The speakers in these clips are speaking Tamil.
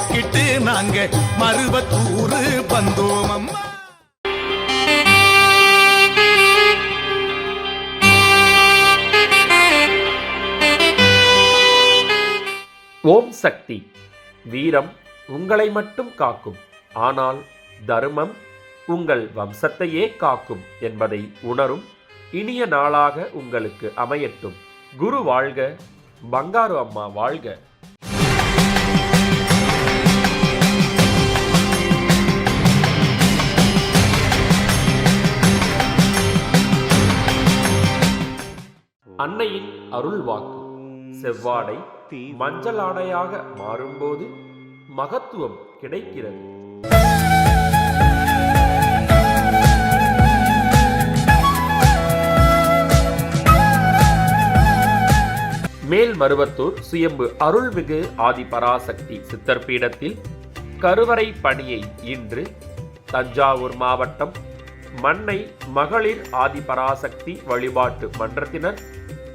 பாடிக்கிட்டு நாங்க மருவத்தூரு வந்தோம் அம்மா. ஓம் சக்தி. வீரம் உங்களை மட்டும் காக்கும் ஆனால் தர்மம் உங்கள் வம்சத்தையே காக்கும் என்பதை உணரும் இனிய நாளாக உங்களுக்கு அமையட்டும். குரு வாழ்க பங்காரு அம்மா வாழ்க. அன்னையின் அருள் வாக்கு செவ்வாடை மஞ்சள் ஆடையாக மாறும்போது மகத்துவம் கிடைக்கிறது. மேல் மருவத்தூர் சுயம்பு அருள்மிகு ஆதிபராசக்தி சித்தர் பீடத்தில் கருவறை பணியை இன்று தஞ்சாவூர் மாவட்டம் மண்ணை மகளிர் ஆதிபராசக்தி வழிபாட்டு மன்றத்தினர்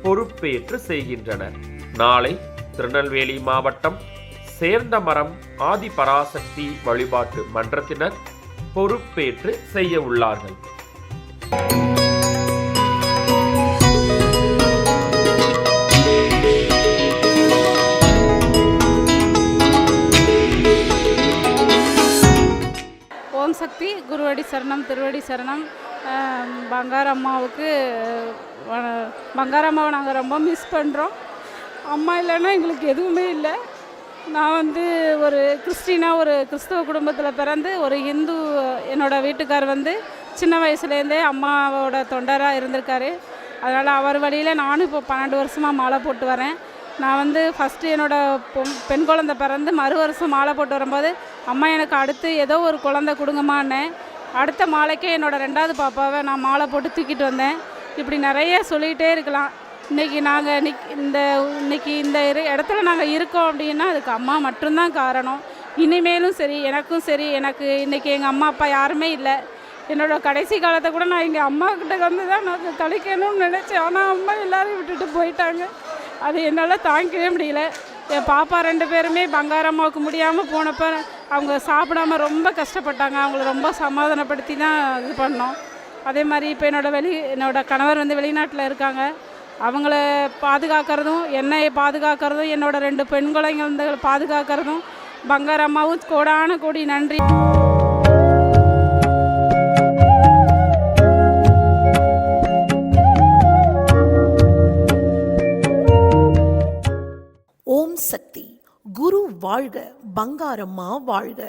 பொறுப்பேற்று செய்கின்றனர் நாளை திருநெல்வேலி மாவட்டம் சேர்ந்தமரம் ஆதிபராசக்தி வழிபாட்டு மன்றத்தினர் பொறுப்பேற்று செய்ய உள்ளார்கள். ஓம் சக்தி குருவடி சரணம் திருவடி சரணம். பங்காரு அம்மாவுக்கு வ- அம்மாவை நாங்கள் ரொம்ப மிஸ் பண்ணுறோம் அம்மா இல்லைன்னா எங்களுக்கு எதுவுமே இல்லை. நான் வந்து ஒரு கிறிஸ்டினா ஒரு கிறிஸ்தவ குடும்பத்தில் பிறந்து ஒரு இந்து என்னோட வீட்டுக்கார் வந்து சின்ன வயசுலேருந்தே அம்மாவோட தொண்டராக இருந்திருக்காரு. அதனால் அவர் வழியில் நானும் இப்போ பன்னெண்டு வருஷமாக மாலை போட்டு வரேன். நான் வந்து ஃபஸ்ட்டு என்னோடய பெண் குழந்தை பிறந்து மறு வருஷம் மாலை போட்டு வரும்போது அம்மா எனக்கு அடுத்து ஏதோ ஒரு குழந்தை கொடுங்கம்மான்னேன். அடுத்த மாலைக்கே என்னோட ரெண்டாவது பாப்பாவை நான் மாலை போட்டு தூக்கிட்டு வந்தேன். இப்படி நிறைய சொல்லிகிட்டே இருக்கலாம். இன்றைக்கி நாங்கள் நிக் இந்த இன்னைக்கு இந்த இரு- இடத்துல நாங்கள் இருக்கோம் அப்படின்னா அதுக்கு அம்மா மட்டும்தான் காரணம். இனிமேலும் சரி எனக்கும் சரி எனக்கு இன்றைக்கி எங்கள் அம்மா அப்பா யாருமே இல்லை. என்னோட கடைசி காலத்தை கூட நான் எங்கள் அம்மா கிட்ட வந்து தான் நான் கழிக்கணும்னு நினச்சேன். ஆனால் அம்மா எல்லோரும் விட்டுட்டு போயிட்டாங்க. அது என்னால் தாங்கிக்கவே முடியல. என் பாப்பா ரெண்டு பேருமே பங்காரம்மாவுக்கு முடியாமல் போனப்போ அவங்க சாப்பிடாம ரொம்ப கஷ்டப்பட்டாங்க. அவங்கள ரொம்ப சமாதானப்படுத்தி தான் இது பண்ணோம். அதே மாதிரி இப்போ என்னோடய வெளி என்னோடய கணவர் வந்து வெளிநாட்டில் இருக்காங்க. அவங்கள பாதுகாக்கிறதும் என்னை பாதுகாக்கிறதும் என்னோடய ரெண்டு பெண் வந்து பாதுகாக்கிறதும் பங்காரம்மாவும் கோடான கோடி நன்றி. பங்காரம்மா வாழ்க.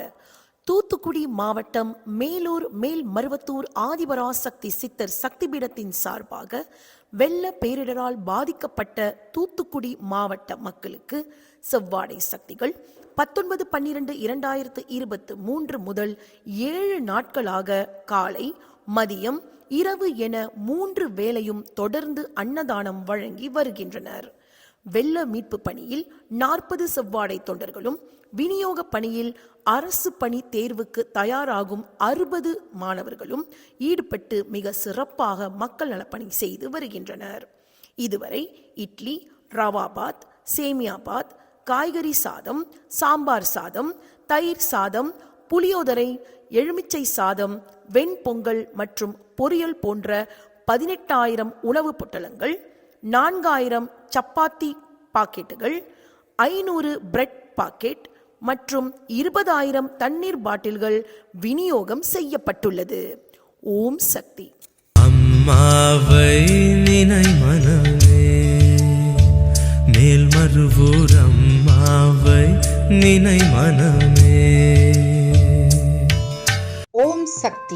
தூத்துக்குடி மாவட்டம் மேலூர் மேல் மருவத்தூர் ஆதிபராசக்தி சித்தர் சக்திபீடத்தின் சார்பாக வெள்ள பேரிடரால் பாதிக்கப்பட்ட தூத்துக்குடி மாவட்ட மக்களுக்கு செவ்வாடை சக்திகள் பத்தொன்பது பன்னிரண்டு இரண்டாயிரத்து இருபத்து மூன்று முதல் ஏழு நாட்களாக காலை மதியம் இரவு என மூன்று வேளையும் தொடர்ந்து அன்னதானம் வழங்கி வருகின்றனர். வெள்ள மீட்பு பணியில் நாற்பது செவ்வாடை தொண்டர்களும் விநியோக பணியில் அரசு பணி தேர்வுக்கு தயாராகும் அறுபது மாணவர்களும் ஈடுபட்டு மிக சிறப்பாக மக்கள் நலப்பணி செய்து வருகின்றனர். இதுவரை இட்லி ரவாபாத் சேமியாபாத் காய்கறி சாதம் சாம்பார் சாதம் தயிர் சாதம் புளியோதரை எலுமிச்சை சாதம் வெண்பொங்கல் மற்றும் பொரியல் போன்ற பதினெட்டாயிரம் உணவு பொட்டலங்கள் நான்காயிரம் சப்பாத்தி பாக்கெட்டுகள் ஐநூறு பிரெட் பாக்கெட் மற்றும் இருபதாயிரம் தண்ணீர் பாட்டில்கள் விநியோகம் செய்யப்பட்டுள்ளது. ஓம் சக்தி. அம்மாவை நினை மனமே மேல் மறுவூர் அம்மாவை நினை மனமே. ஓம் சக்தி.